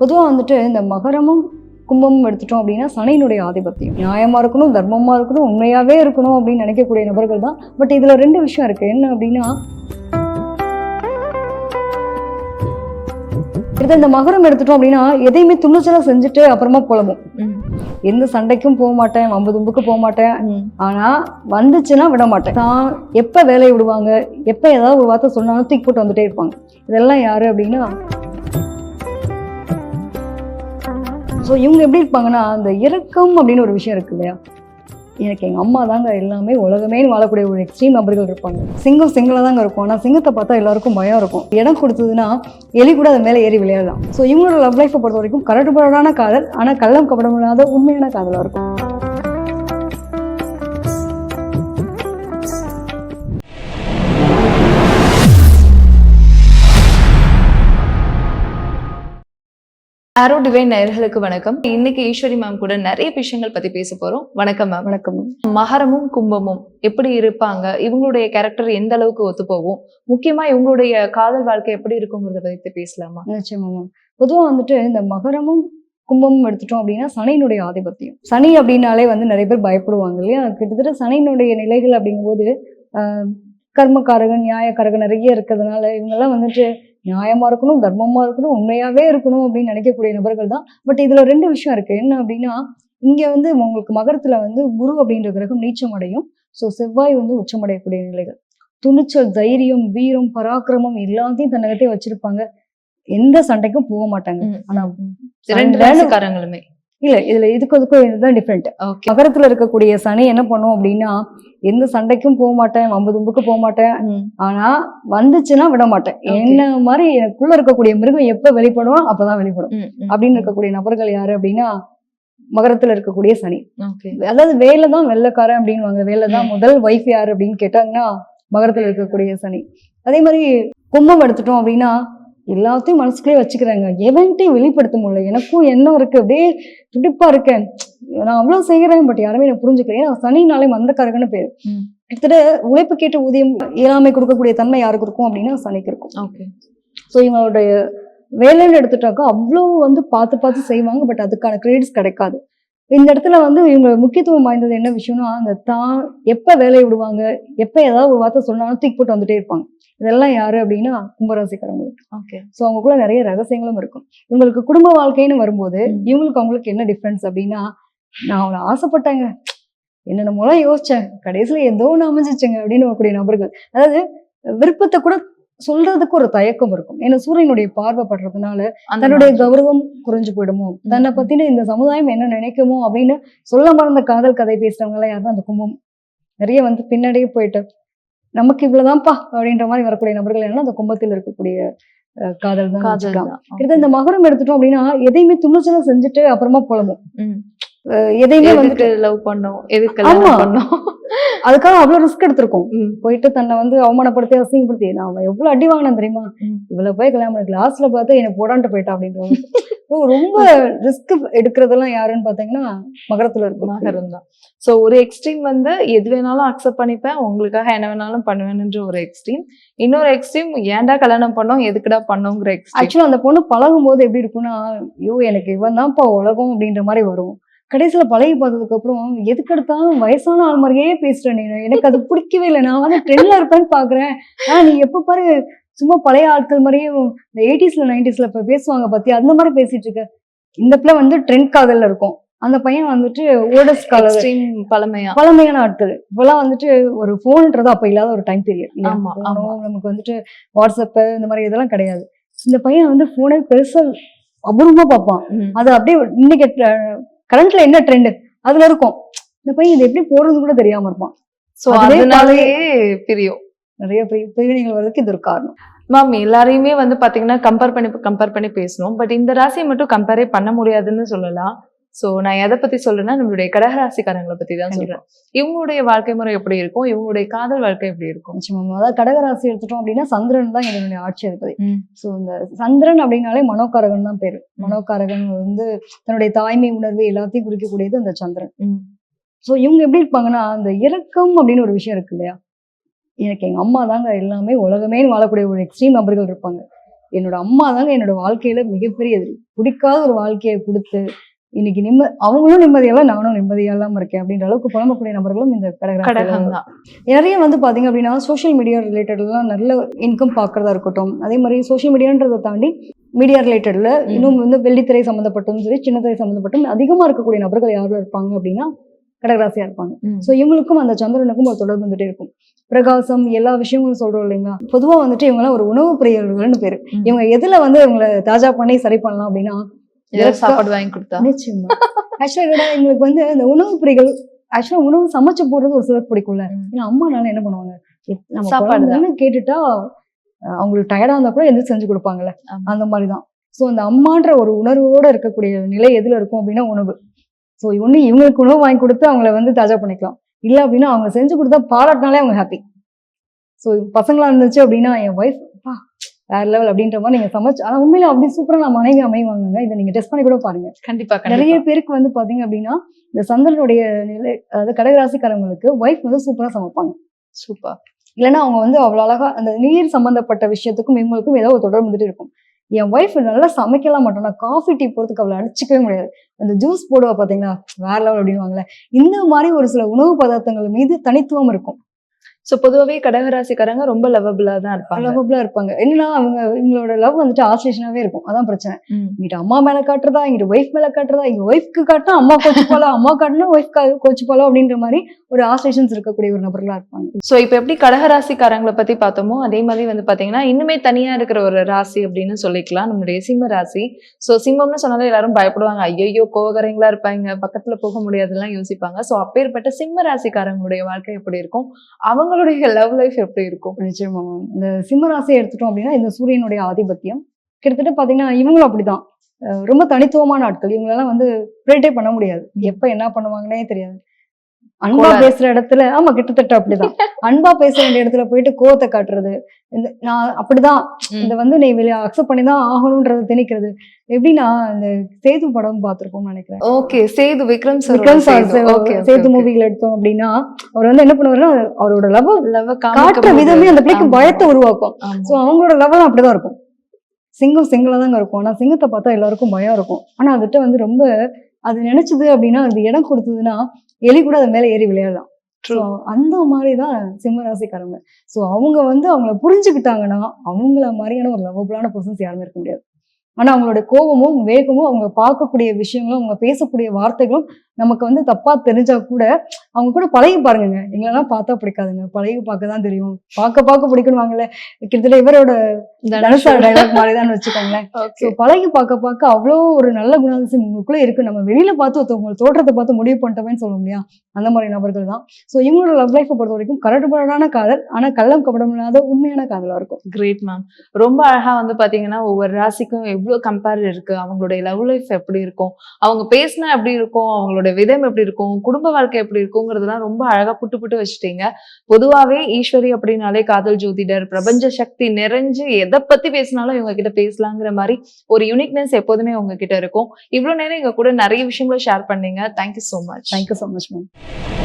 பொதுவாக வந்துட்டு இந்த மகரமும் கும்பமும் எடுத்துட்டோம் அப்படின்னா சனியினுடைய ஆதிபத்தியம். நியாயமா இருக்கணும் தர்மமா இருக்கணும் உண்மையாவே இருக்கணும் அப்படின்னு நினைக்கக்கூடிய நபர்கள் தான். பட் இதுல ரெண்டு விஷயம் இருக்கு. என்ன அப்படின்னா அடுத்து இந்த மகரம் எடுத்துட்டோம் அப்படின்னா எதையுமே துணிச்சலா செஞ்சுட்டு அப்புறமா புலம்பும். எந்த சண்டைக்கும் போக மாட்டேன் வம்பு தும்புக்கு போக மாட்டேன். ஆனா வந்துச்சுன்னா விட மாட்டேன். தான் எப்ப வேலையை விடுவாங்க எப்ப ஏதாவது ஒரு வார்த்தை சொன்னாலும் தூக்கி போட்டு வந்துட்டே இருப்பாங்க. இதெல்லாம் யாரு அப்படின்னா ஸோ இவங்க எப்படி இருப்பாங்கன்னா அந்த இரக்கம் அப்படின்னு ஒரு விஷயம் இருக்கு இல்லையா? எனக்கு எங்கள் அம்மா தாங்க எல்லாமே உலகமே வாழக்கூடிய ஒரு எக்ஸ்ட்ரீம் நபர்கள் இருப்பாங்க. சிங்கம் சிங்கிளாக தாங்க இருக்கும். ஆனால் சிங்கத்தை பார்த்தா எல்லாருக்கும் பயம் இருக்கும். இடம் கொடுத்ததுன்னா எலி கூட அது மேலே ஏறி விளையாடலாம். ஸோ இவங்களோட லவ் லைஃப்பை பொறுத்த வரைக்கும் கரடுபடான காதல் ஆனால் கள்ளம் கபடமில்லாத உண்மையான காதலாக இருக்கும். ஆரோ டிவைன் நேயர்களுக்கு வணக்கம். இன்னைக்கு ஈஸ்வரி மேம் கூட நிறைய விஷயங்கள் பத்தி பேச போறோம். வணக்கம் மேம் வணக்கம் மகரமும் கும்பமும் எப்படி இருப்பாங்க? இவங்களுடைய கேரக்டர் எந்த அளவுக்கு ஒத்து போகும்? முக்கியமா இவங்களுடைய காதல் வாழ்க்கை எப்படி இருக்குங்கிறத பத்தி பேசலாமா? நிச்சயமா பொதுவாக வந்துட்டு இந்த மகரமும் கும்பமும் எடுத்துட்டோம் அப்படின்னா சனியினுடைய ஆதிபத்தியம். சனி அப்படின்னாலே வந்து நிறைய பேர் பயப்படுவாங்க இல்லையா? கிட்டத்தட்ட சனியினுடைய நிலைகள் அப்படிங்கும்போது கர்மக்காரகன் நியாயக்காரகன் நிறைய இருக்கிறதுனால இவங்கெல்லாம் வந்துட்டு நியாயமா இருக்கணும் தர்மமா இருக்கணும் உண்மையாவே இருக்கணும் அப்படின்னு நினைக்கக்கூடிய நபர்கள் தான். பட் இதுல ரெண்டு விஷயம் இருக்கு. என்ன அப்படின்னா இங்க வந்து உங்களுக்கு மகரத்துல வந்து குரு அப்படின்ற கிரகம் நீச்சம் அடையும். ஸோ செவ்வாய் வந்து உச்சமடையக்கூடிய நிலைகள். துணிச்சல் தைரியம் வீரம் பராக்கிரமம் எல்லாத்தையும் தன்னகத்தே வச்சிருப்பாங்க. எந்த சண்டைக்கும் போக மாட்டாங்க. ஆனா ரெண்டு ராசிக்காரங்களுமே இல்ல இதுல இதுக்கு அதுக்கும் இதுதான் டிஃப்ரெண்ட் ஓகே மகரத்துல இருக்கக்கூடிய சனி என்ன பண்ணும் அப்படின்னா எந்த சண்டைக்கும் போக மாட்டேன் வம்பு தும்புக்கு போக மாட்டேன். ஆனா வந்துச்சுன்னா விட மாட்டேன். என்ன மாதிரி எனக்குள்ள இருக்கக்கூடிய மிருகம் எப்ப வெளிப்படும் அப்பதான் வெளிப்படும். அப்படின்னு இருக்கக்கூடிய நபர்கள் யாரு அப்படின்னா மகரத்துல இருக்கக்கூடிய சனி. ஓகே அதாவது வேலை தான் வெள்ளக்காரன் அப்படின்வாங்க வேலை தான் முதல் ஒய்ஃப் யாரு அப்படின்னு கேட்டாங்கன்னா மகரத்துல இருக்கக்கூடிய சனி. அதே மாதிரி கும்பம் எடுத்துட்டோம் அப்படின்னா எல்லாத்தையும் மனசுக்குள்ளே வச்சுக்கிறாங்க. எவன்ட்டையும் வெளிப்படுத்த முடியல. எனக்கும் எண்ணம் இருக்கு. அப்படியே துடிப்பா இருக்கேன். நான் அவ்வளவு செய்கிறேன் பட் யாருமே எனக்கு புரிஞ்சுக்கல. ஏன்னா சனினாலே மந்தக்காரகன்னு பேரு. கிட்டத்தட்ட உழைப்பு கேட்ட ஊதியம் இயலாமை கொடுக்கக்கூடிய தன்மை யாருக்கு இருக்கும் அப்படின்னா சனிக்கு இருக்கும். ஓகே. ஸோ இவங்களுடைய வேலைன்னு எடுத்துட்டாக்கா அவ்வளோ வந்து பார்த்து பார்த்து செய்வாங்க பட் அதுக்கான கிரெடிட்ஸ் கிடைக்காது. இந்த இடத்துல வந்து இவங்க முக்கியத்துவம் வாய்ந்தது என்ன விஷயம்னா அந்த தான் எப்போ வேலையை விடுவாங்க எப்போ ஏதாவது ஒரு வார்த்தை சொன்னாலும் தூக்கி போட்டு வந்துட்டே இருப்பாங்க. இதெல்லாம் யாரு அப்படின்னா கும்பராசிக்காரங்க ஓகே. ஸோ அவங்களுக்குள்ள நிறைய ரகசியங்களும் இருக்கும். இவங்களுக்கு குடும்ப வாழ்க்கைன்னு வரும்போது. இவங்களுக்கு அவங்களுக்கு என்ன டிஃப்ரென்ஸ் அப்படின்னா நான் ஆசைப்பட்டேங்க. என்னென்ன மூலம் யோசிச்சேன். கடைசியில் ஏதோ ஒன்று அமைஞ்சிச்சுங்க அப்படின்னு வரக்கூடிய நபர்கள். அதாவது விருப்பத்தை கூட சொல்றதுக்கு ஒரு தயக்கம் இருக்கும். ஏன்னா சூரியனுடைய பார்வை படுறதுனால தன்னுடைய கௌரவம் குறைஞ்சு போயிடுமோ? தன்னை பத்தின இந்த சமுதாயம் என்ன நினைக்குமோ அப்படின்னு சொல்ல மறந்த காதல் கதை பேசுறவங்க எல்லாம் யாரும் அந்த கும்பம் நிறைய வந்து பின்னாடியே போயிட்டு நமக்கு இவ்வளவுதான்ப்பா அப்படின்ற மாதிரி வரக்கூடிய நபர்கள் என்னன்னா அந்த கும்பத்தில் இருக்கக்கூடிய காதல் தான். கிட்டத்தட்ட இந்த மகரம் எடுத்துட்டோம் அப்படின்னா எதையுமே துணிச்சலா செஞ்சுட்டு அப்புறமா புலம்பும். ம். அஹ், எதையுமே வந்து எதுக்கு லவ் பண்ணோம்? எதுக்கு பண்ணோம்? அதுக்காக அவ்வளவு ரிஸ்க் எடுத்திருக்கோம். போயிட்டு தன்னை வந்து அவமானப்படுத்தி அசிங்கப்படுத்தி நான் அவன் எவ்வளவு அடி வாங்கினேன் தெரியுமா. இவ்வளவு போய் கல்யாணம் கிளாஸ்ல பார்த்து என்னை போடான்ட்டு போயிட்டா அப்படின்றது ஓ, ரொம்ப ரிஸ்க் எடுக்கிறதெல்லாம் யாருன்னு பாத்தீங்கன்னா மகரத்துல இருக்கும் மகரம் தான். ஸோ ஒரு எக்ஸ்ட்ரீம் வந்து எது வேணாலும் அக்செப்ட் பண்ணிப்பேன். உங்களுக்காக என்ன வேணாலும் பண்ணுவேன்ற ஒரு எக்ஸ்ட்ரீம் இன்னொரு எக்ஸ்ட்ரீம் ஏன்டா கல்யாணம் பண்ணோம் எதுக்குடா பண்ணோங்கிற எக்ஸ்ட்ரீம் ஆக்சுவலா அந்த பொண்ணு பழகும் போது எப்படி இருக்கும்னா ஐயோ எனக்கு இவன் தான்ப்பா உலகம் அப்படின்ற மாதிரி வரும். கடைசியில பழகி பார்த்ததுக்கு அப்புறம் எதுக்கு எடுத்தாலும் வயசான ஆள் மாதிரியே பேசுற நீ எனக்கு அது பிடிக்கவே இல்லை. நான் வந்து ட்ரெண்ட்ல இருப்பேன்னு பாக்குறேன். ஆனா நீ எப்ப பாரு சும்மா பழைய ஆட்கள் மாதிரியே இந்த எயிட்டிஸ்ல நைன்டிஸ்ல இப்ப பேசுவாங்க பத்தி அந்த மாதிரி பேசிட்டு இருக்க. இந்த பிள்ளை வந்து ட்ரெண்ட் காதல்ல இருக்கும். அந்த பையன் வந்துட்டு காதல். எக்ஸ்ட்ரீம் பழமையா. பழமையான ஆட்கள். இப்பெல்லாம் வந்துட்டு ஒரு போன்ன்றது அப்ப இல்லாத ஒரு டைம் பீரியட் ஆமா, ஆமா. நமக்கு வந்துட்டு வாட்ஸ்அப் இந்த மாதிரி இதெல்லாம் கிடையாது. இந்த பையன் வந்து போனே பெருசா அபூர்வமா பார்ப்பான். அது அப்படியே இன்னைக்கு கரண்ட்ல என்ன ட்ரெண்ட் அதுல இருக்கும். இந்த பையன் இது எப்படி போறது கூட தெரியாம இருப்பான். சோ அதுவே அதனாலயே பிரியும். நிறைய பிரி- பிரிவினைகள் வர்றதுக்கு இது ஒரு காரணம். மேம் எல்லாரையுமே வந்து பாத்தீங்கன்னா கம்பேர் பண்ணி கம்பேர் பண்ணி பேசணும். பட் இந்த ராசியை மட்டும் கம்பேரே பண்ண முடியாதுன்னு சொல்லலாம். சோ நான் எதை பத்தி சொல்றேன்னா நம்மளுடைய கடகராசிக்காரங்களை பத்தி தான் சொல்றேன். இவங்களுடைய வாழ்க்கை முறை எப்படி இருக்கும்? இவங்களுடைய காதல் வாழ்க்கை எப்படி இருக்கும்? நிச்சயமா. அதாவது கடகராசி எடுத்துட்டோம் அப்படின்னா சந்திரன் தான் இதனுடைய ஆட்சி அதிபதி. ஸோ இந்த சந்திரன் அப்படின்னாலே மனோகாரகன் தான் பேரு. மனோகாரகன் வந்து தன்னுடைய தாய்மை உணர்வு எல்லாத்தையும் குறிக்கக்கூடியது அந்த சந்திரன். ஸோ இவங்க எப்படி இருப்பாங்கன்னா அந்த இரக்கம் அப்படின்னு ஒரு விஷயம் இருக்கு இல்லையா? எனக்கு எங்க அம்மா தாங்க எல்லாமே உலகமே வாழக்கூடிய ஒரு எக்ஸ்ட்ரீம் நபர்கள் இருப்பாங்க. என்னோட அம்மா தாங்க என்னோட வாழ்க்கையில மிகப்பெரிய பிடிக்காத ஒரு வாழ்க்கையை கொடுத்து இன்னைக்கு நிம்ம அவங்களும் நிம்மதியெல்லாம் நானும் நிம்மதியா இல்லாம இருக்கேன் அப்படின்ற அளவுக்கு புலம்பக்கூடிய நபர்களும் இந்த கடகம் தான். நிறைய வந்து பாத்தீங்க அப்படின்னா சோஷியல் மீடியா ரிலேட்டட்லாம் நல்ல இன்கம் பார்க்கறதா இருக்கட்டும். அதே மாதிரி சோஷியல் மீடியான்றதை தாண்டி மீடியா ரிலேட்டட்ல இன்னும் வந்து வெள்ளித்திரை சம்மந்தப்பட்டும் சரி சின்னத்திரை சம்மந்தப்பட்டும் அதிகமா இருக்கக்கூடிய நபர்கள் யாரும் இருப்பாங்க அப்படின்னா கடகராசியா இருப்பாங்க. ஸோ இவங்களுக்கும் அந்த சந்திரனுக்கும் ஒரு தொடர்பு வந்துட்டே இருக்கும். பிரகாசம் எல்லா விஷயங்களும் சொல்றோம் இல்லைங்களா? பொதுவா வந்துட்டு இவங்கெல்லாம் ஒரு உணவு பிரியர்கள்னு பேரு. இவங்க எதுல வந்து இவங்களை தாஜா பண்ணி சரி பண்ணலாம் அப்படின்னா சாப்பாடு வாங்கி கொடுத்தா. நிச்சயமா. ஆக்சுவலா எங்களுக்கு வந்து இந்த உணவு பிரிகள் ஆக்சுவலா உணவு சமைச்சு போடுறது ஒரு சிலருக்கு பிடிக்கும்ல. ஏன்னா அம்மானால என்ன பண்ணுவாங்க? நம்ம சாப்பாடு கேட்டுட்டா அவங்களுக்கு டயர்டா இருந்தா கூட எந்திரிச்சு செஞ்சு கொடுப்பாங்கல்ல. அந்த மாதிரிதான். சோ அந்த அம்மான்ற ஒரு உணர்வோட இருக்கக்கூடிய நிலை எதுல இருக்கும் அப்படின்னா உணவு. சோ ஒண்ணு இவங்களுக்கு உணவு வாங்கி கொடுத்து அவங்கள வந்து தாஜா பண்ணிக்கலாம். இல்ல அப்படின்னா அவங்க செஞ்சு கொடுத்தா பாராட்டினாலே அவங்க ஹாப்பி சோ பசங்களா இருந்துச்சு அப்படின்னா என் ஒய்ஃப் வேற லெவல் அப்படின்ற மாதிரி நீங்க சமைச்சு ஆனா உண்மையில அப்படி சூப்பரா நான் மனைவி அமைவாங்க இதை நீங்க டெஸ்ட் பண்ணி கூட பாருங்க. கண்டிப்பா நிறைய பேருக்கு வந்து பாத்தீங்க அப்படின்னா இந்த சந்திரனுடைய நிலை அதாவது கடகராசிக்காரங்களுக்கு ஒய்ஃப் வந்து சூப்பரா சமைப்பாங்க. சூப்பர் இல்லைன்னா அவங்க வந்து அவ்வளவு அழகா அந்த நீர் சம்பந்தப்பட்ட விஷயத்துக்கும் இவங்களுக்கும் ஏதோ ஒரு தொடர்பு வந்துட்டு இருக்கும். என் ஒய்ஃப் நல்லா சமைக்கலாம் மாட்டோம் நான் காஃபி டீ போறதுக்கு அவளை அடிச்சுக்கவே முடியாது. அந்த ஜூஸ் போடுவா பாத்தீங்களா? வேற லெவல் அப்படின்னுவாங்கல்ல இந்த மாதிரி ஒரு சில உணவு பதார்த்தங்கள் மீது தனித்துவம் இருக்கும். சோ பொதுவாவே கடகராசிக்காரங்க ரொம்ப லவபிளா தான் இருப்பாங்க. லவ்வபிளா இருப்பாங்க. என்னன்னா அவங்க இவங்களோட லவ் வந்துட்டு ஆஸ்லேஷனாவே இருக்கும். அதான் பிரச்சனை. இங்கிட்ட அம்மா மேல காட்டுறதா இங்கிட்ட ஒய்ஃப் மேல காட்டுறதா இங்க ஒய்ஃப்க்கு காட்டினா அம்மா கோச்சுப்பாலோ அம்மா காட்டினா ஒய்ஃப் கோச்சுப்பாலோ அப்படின்ற மாதிரி ஒரு ஆஸ்லேஷன்ஸ் இருக்கக்கூடிய ஒரு நபர்களா இருப்பாங்க. சோ இப்ப எப்படி கடகராசிக்காரங்களை பத்தி பார்த்தோமோ அதே மாதிரி வந்து பாத்தீங்கன்னா இன்னுமே தனியா இருக்கிற ஒரு ராசி அப்படின்னு சொல்லிக்கலாம். நம்மளுடைய சிம்ம ராசி. சோ சிம்மம்னு சொன்னாலே எல்லாரும் பயப்படுவாங்க. ஐயோ கோவகரங்களா இருப்பாங்க. பக்கத்துல போக முடியாதுலாம் யோசிப்பாங்க. சோ அப்பேற்பட்ட சிம்ம ராசிக்காரங்களுடைய வாழ்க்கை எப்படி இருக்கும்? அவங்களுடைய லவ் லைஃப் எப்படி இருக்கும்? நிச்சயமா ma'am. இந்த சிம்ம ராசியை எடுத்துட்டோம் அப்படின்னா இந்த சூரியனுடைய ஆதிபத்தியம். கிட்டத்தட்ட பாத்தீங்கன்னா இவங்களும் அப்படிதான். ரொம்ப தனித்துவமான ஆட்கள். இவங்களெல்லாம் வந்து ப்ரேட்டே பண்ண முடியாது. எப்ப என்ன பண்ணுவாங்கன்னே தெரியாது. அன்பா. பேசுற இடத்துல ஆமா கிட்டத்தட்ட அப்படிதான். அன்பா பேசுற வேண்டிய இடத்துல போயிட்டு கோவத்தை காட்டுறது. இந்த நான் அப்படிதான். இதை வந்து நீ வெளியே அக்செப்ட் பண்ணி தான் ஆகணும்ன்றதை திணிக்கிறது. எப்படின்னா இந்த சேது படம் பார்த்திருப்போம்னு நினைக்கிறேன். Okay Sethu Vikram sir Vikram sir Sethu. மூவில எடுத்தோம் அப்படின்னா அவர் வந்து என்ன பண்ணுவாருன்னா அவரோட லவ் லவ் காட்டுற விதமே அந்த பிள்ளைக்கு பயத்தை உருவாக்கும். ஸோ அவங்களோட லெவலும் அப்படிதான் இருக்கும். சிங்கம் சிங்கிளா தாங்க இருக்கும். ஆனா சிங்கத்தை பார்த்தா எல்லாருக்கும் பயம் இருக்கும். ஆனா அதுகிட்ட வந்து ரொம்ப அது நினைச்சது அப்படின்னா அது இடம் கொடுத்ததுன்னா எலி கூட அது மேல ஏறி விளையாடலாம். அந்த மாதிரி தான் சிம்ம ராசிக்காரங்க. ஸோ அவங்க வந்து அவங்கள புரிஞ்சுக்கிட்டாங்கன்னா அவங்கள மாதிரியான ஒரு லவபிளான பர்சன்ஸ் யாருமே இருக்க முடியாது. ஆனா அவங்களோட கோபமும் வேகமும் அவங்க பார்க்கக்கூடிய விஷயங்களும் அவங்க பேசக்கூடிய வார்த்தைகளும் நமக்கு வந்து தப்பா தெரிஞ்சா கூட அவங்க கூட பழகி பாருங்க எங்களெல்லாம் பார்த்தா பிடிக்காதுங்க. பழகி பார்க்க தான் தெரியும். பார்க்க பார்க்க பிடிக்கணுவாங்கல்ல கிட்டத்தட்ட இவரோட தனுஷா டைலாக் மாதிரி தான் வச்சுக்கோங்களேன். ஸோ பழகி பார்க்க பார்க்க அவ்வளோ ஒரு நல்ல குணாதிசயம் உங்களுக்குள்ள இருக்கு. நம்ம வெளியில பார்த்து ஒருத்தவங்க தோற்றத்தை பார்த்து முடிவு பண்ணிட்டோமேன்னு சொல்ல முடியா அந்த மாதிரி நபர்கள் தான். ஸோ இவங்களோட லவ் லைஃப்பை பொறுத்த வரைக்கும் கரடுபடான காதல் ஆனா கள்ளம் கபடம் இல்லாத உண்மையான காதலா இருக்கும். கிரேட் மேம் ரொம்ப அழகா வந்து பாத்தீங்கன்னா ஒவ்வொரு ராசிக்கும் இவ்வளோ கம்பேர் இருக்கு அவங்களுடைய லவ் லைஃப் எப்படி இருக்கும் அவங்க பேசினா எப்படி இருக்கும் அவங்களோட விதம் எப்படி இருக்கும் குடும்ப வாழ்க்கை எப்படி இருக்குங்கிறதுலாம் ரொம்ப அழகா புட்டு புட்டு வச்சுட்டீங்க. பொதுவாகவே ஈஸ்வரி அப்படின்னாலே காதல் ஜோதிடர் பிரபஞ்ச சக்தி நிறைஞ்சு எதை பத்தி பேசினாலும் இவங்க கிட்ட பேசலாங்கிற மாதிரி ஒரு யூனிக்னஸ் எப்போதுமே உங்ககிட்ட இருக்கும். இவ்வளவு நேரம் எங்க கூட நிறைய விஷயங்களை ஷேர் பண்ணீங்க. Thank you so much thank you so much ma'am